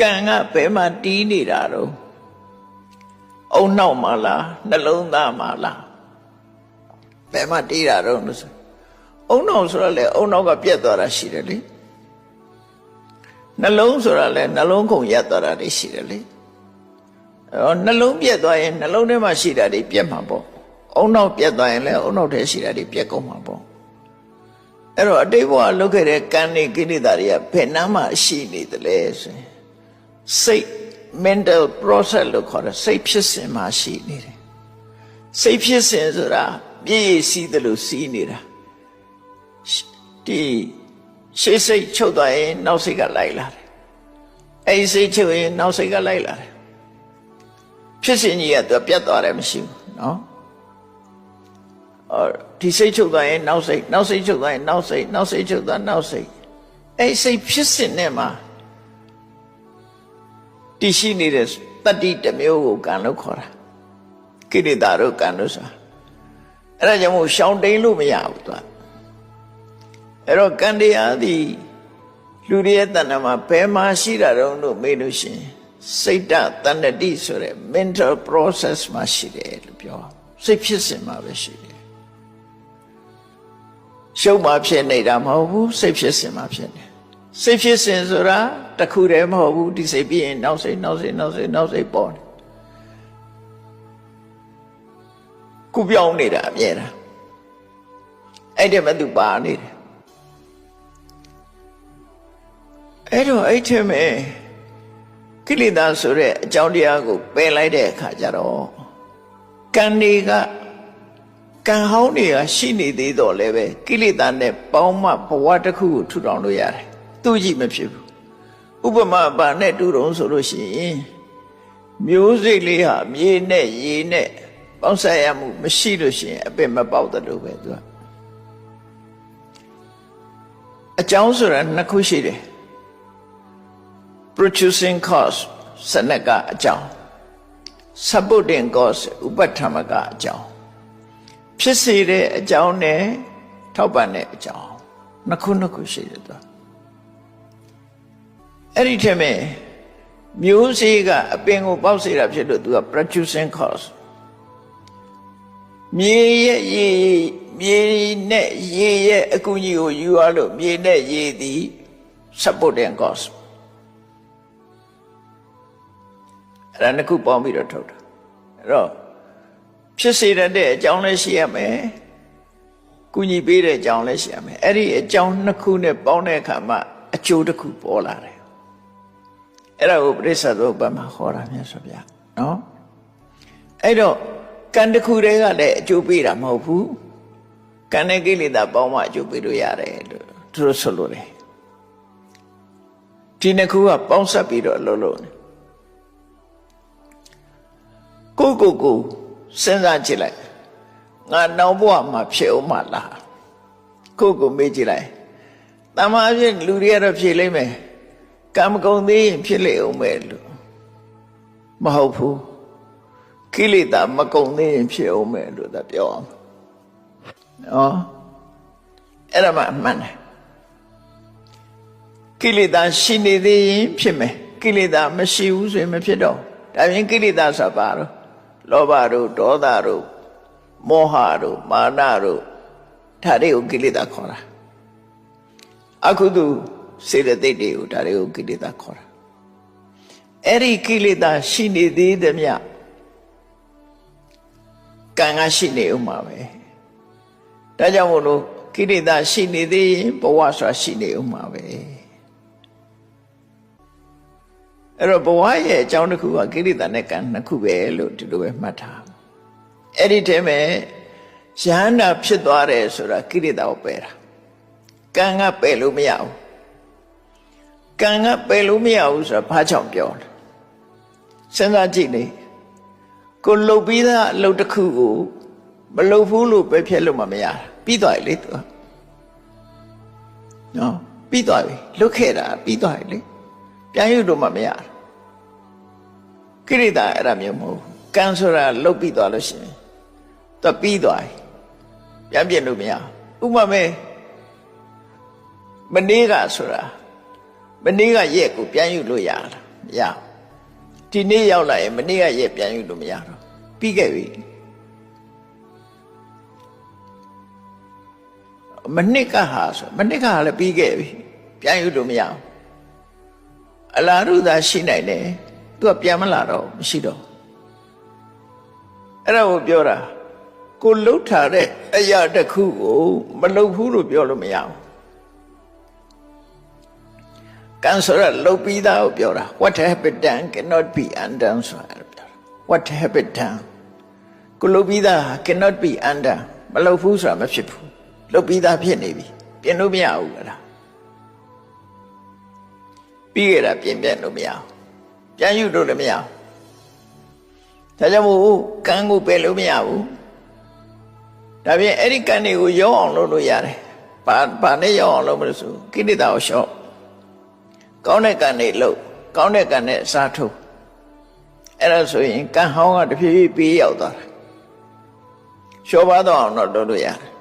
ကံကဘယ်မှာတီးနေတာတော့အုံနောက်မှာလားနှလုံးသားမှာလားဘယ်မှာတီးတာတော့လို့ဆိုအုံနောက်ဆိုတော့လေအုံနောက်ကပြက်သွားတာရှိတယ်လေနှလုံးဆိုတော့လေနှလုံးခုန်ရက်သွားတာတွေရှိတယ်လေအဲ့တော့နှလုံးပြက်သွားရင်နှလုံးထဲမှာရှိတာတွေပြက်မှာပေါ့အုံနောက်ပြက်သွားရင်လည်းအုံနောက်ထဲရှိတာတွေပြက်ကုန်မှာပေါ့အဲ့တော့အတိတ်ဘဝလုပ်ခဲ့တဲ့ကံတွေကိလေသာတွေကဘယ်နှမ်းမှရှိနေသလဲဆိုရင် စိတ် mental process လို့ခေါ်တဲ့စိတ်ဖြစ်စဉ်မှာရှိနေတယ်စိတ်ဖြစ်စဉ်ဆိုတာပြည့်ရည်စီးတယ်လို့စီးနေတာဒီရှေ့စိတ်ချုပ်သွားရင်နောက်စိတ်ကလိုက်လာတယ်အဲဒီစိတ်ချုပ်ရင်နောက်စိတ်ကလိုက်လာတယ်ဖြစ်စဉ်ကြီးကသူပြတ်သွားတယ်မရှိဘူးနော်အော်ဒီစိတ်ချုပ်သွားရင်နောက်စိတ်နောက်စိတ်ချုပ်သွားရင်နောက်စိတ်နောက်စိတ်ချုပ်သွားနောက်စိတ်အဲဒီစိတ်ဖြစ်စဉ်နဲ့မှာ တည်ရှိနေတဲ့တတ္တိတစ်မျိုးကိုကံလို့ခေါ်တာကိလေသာတို့ကံလို့ဆိုတာအဲ့ဒါကြောင့်မို့ရှောင်တိန်လို့မရဘူးသူကအဲ့တော့ကံတရားသည်လူတွေရဲ့တဏ္ဍာမှာဘယ်မှာရှိတာတုံးလို့မေးလို့ရှိရင်စိတ်တတဏ္ဍတိဆိုတဲ့ mental process မှာရှိတယ်လို့ပြောစိတ်ဖြစ်စဉ်မှာပဲရှိတယ်ရှုပ်မှာဖြစ်နေတာမဟုတ်ဘူးစိတ်ဖြစ်စဉ်မှာဖြစ်နေတယ် စိတ်ဖြစ်စဉ်ဆိုတာတစ်ခုတည်းမဟုတ်ဘူးဒီစိတ်ပြီးရင်နောက်စိတ်နောက်စိတ်နောက်စိတ်နောက်စိတ်ပေါ်တယ်ကုပြောင်းနေတာအမြဲတမ်းအဲ့ဒီမဲ့သူပါနေတယ်အဲ့တော့အဲ့ထက်မဲ့ကိလေသာဆိုတဲ့အကြောင်းတရားကိုပယ်လိုက်တဲ့အခါကျတော့ကံတွေကကံဟောင်းတွေကရှိနေသေးတော့လည်းပဲကိလေသာနဲ့ပေါင်းမှဘဝတစ်ခုကိုထူထောင်လို့ရတယ် သူကြည့်မဖြစ်ဘူးဥပမာဘာနဲ့တူတုံးဆိုလို့ရှိရင်မျိုးစိတ်လေးဟာမြေနဲ့ရေနဲ့ပေါင်းဆက်ရမှုမရှိလို့ရှိရင်အပင်မပေါက်တယ်လို့ပဲသူကအကြောင်းဆိုတာနှစ်ခုရှိတယ် producing cause စနကအကြောင်း supporting cause ဥပထမကအကြောင်းဖြစ်စေတဲ့အကြောင်းနဲ့ထောက်ပံ့တဲ့အကြောင်းနှစ်ခုနှစ်ခုရှိတယ်သူက အဲ့ဒီထက်မဲ့မျိုးစေ့ကအပင်ကိုပေါက်စေတာဖြစ်လို့သူက producing cause မြေရဲ့ရေမြေနဲ့ရေရဲ့အကူအညီကိုယူရလို့မြေနဲ့ရေသည် supporting cause အဲ့ဒါနှစ်ခုပေါင်းပြီးတော့ထုတ်တာအဲ့တော့ဖြစ်စေတဲ့အကြောင်းလည်းရှိရမယ်ကုညီပေးတဲ့အကြောင်းလည်းရှိရမယ်အဲ့ဒီအကြောင်းနှစ်ခုနဲ့ပေါင်းတဲ့အခါမှာအကျိုးတစ်ခုပေါ်လာတယ် အဲ့ဒါကိုပရိစ္ဆေသုတ်ပမှာဟောတာမြတ်စွာဘုရားနော်အဲ့တော့ကံတစ်ခုတည်းကလည်းအကျိုးပေးတာမဟုတ်ဘူးကံနဲ့ကိလေသာပေါင်းမှအကျိုးပေးလို့ရတယ်လို့သူတို့ဆိုလို့တယ်ဒီနှစ်ခုကပေါင်းဆက်ပြီးတော့လှုပ်လို့နေကိုကိုကိုစဉ်းစားကြည့်လိုက်ငါနောက်ဘဝမှာဖြစ်အောင်မလားကိုကိုမေးကြည့်လိုက်တမန်အဖြစ်လူတွေကတော့ဖြေလိမ့်မယ် ကံမကုန်သေးရင်ဖြစ်လေအောင်မယ်လို့မဟုတ်ဘူးကိလေသာမကုန်သေးရင်ဖြစ်အောင်မယ်လို့သာပြောအောင်နော်အဲ့ဒါမှအမှန်တယ်ကိလေသာရှိနေသေးရင်ဖြစ်မယ်ကိလေသာမရှိဘူးဆိုရင်မဖြစ်တော့ဒါပြင်ကိလေသာဆိုတာဘာလို့လောဘတို့ဒေါသတို့မောဟတို့မာနတို့ဒါတွေကိုကိလေသာခေါ်တာအခုသူ စေတသိက်တွေကိုဒါတွေကိုကိလေသာခေါ်တာအဲ့ဒီကိလေသာရှိနေသေးသမျှကံကရှိနေဥမှာပဲဒါကြောင့်မို့လို့ကိလေသာရှိနေသေးရင်ဘဝဆိုတာရှိနေဥမှာပဲအဲ့တော့ဘဝရဲ့အကြောင်းတစ်ခုကကိလေသာနဲ့ကံနှစ်ခုပဲလို့ဒီလိုပဲမှတ်ထားအဲ့ဒီထဲမှာယန္တာဖြစ်သွားတယ်ဆိုတာကိလေသာကိုပယ်တာကံကပယ်လို့မရဘူး ကံကပယ်လို့မရဘူးဆိုတာဘာကြောင့်ပြောလဲစဉ်းစားကြည့်နေကိုလှုပ်ပြီးသားအလုပ်တစ်ခုကိုမလှုပ်ဘူးလို့ပဲဖြစ်လို့မမရတာပြီးသွားပြီလေသူကနော်ပြီးသွားပြီလွတ်ခဲ့တာပြီးသွားပြီလေပြန်ယူလို့မမရတာကိရိတာအဲ့ဒါမျိုးမဟုတ်ဘူးကံဆိုတာလှုပ်ပြီးသွားလို့ရှိရင်သူပြီးသွားပြီပြန်ပြင်လို့မရဥပမာမနေ့ကဆိုတာ မနေ့ကရက်ကိုပြန်ယူလို့ရလားမရဘူးဒီနေ့ရောက်လာရင်မနေ့ကရက်ပြန်ယူလို့မရတော့ပြီးခဲ့ပြီမနစ်ကဟာဆိုမနစ်ကဟာလည်းပြီးခဲ့ပြီပြန်ယူလို့မရဘူးအလားတူသာရှိနိုင်တယ်သူကပြန်မလာတော့မရှိတော့အဲ့ဒါကိုပြောတာကိုလှုပ်ထားတဲ့အရာတစ်ခုကိုမလှုပ်ဘူးလို့ပြောလို့မရဘူး ကန်ဆိုရလှုပ်ပြီးသားကိုပြောတာ what have been done cannot be undone ဆိုတာပြောတာ what have been done ကိုလှုပ်ပြီးသား cannot be undone မလှုပ်ဘူးဆိုတာမဖြစ်ဘူးလှုပ်ပြီးသားဖြစ်နေပြီပြင်လို့မရဘူးလားပြီးရတာပြင်ပြလို့မရဘူးပြန်ယူလို့လည်းမရဘူးဒါကြောင့်မို့ကံကိုပယ်လို့မရဘူးဒါပြင်အဲ့ဒီကံတွေကိုရောအောင်လုပ်လို့ရတယ်ဘာဘာနဲ့ရောအောင်လုပ်မလို့ဆိုကိလေသာကိုလျှော့ ကောင်းတဲ့ကံတွေလုပ်ကောင်းတဲ့ကံနဲ့အစားထုတ်အဲ့ဒါဆိုရင်ကံဟောင်းကတဖြည်းဖြည်းပြေးရောက်သွားတာလျှော့ပါတော့အောင်တော့လုပ်လို့ရတယ်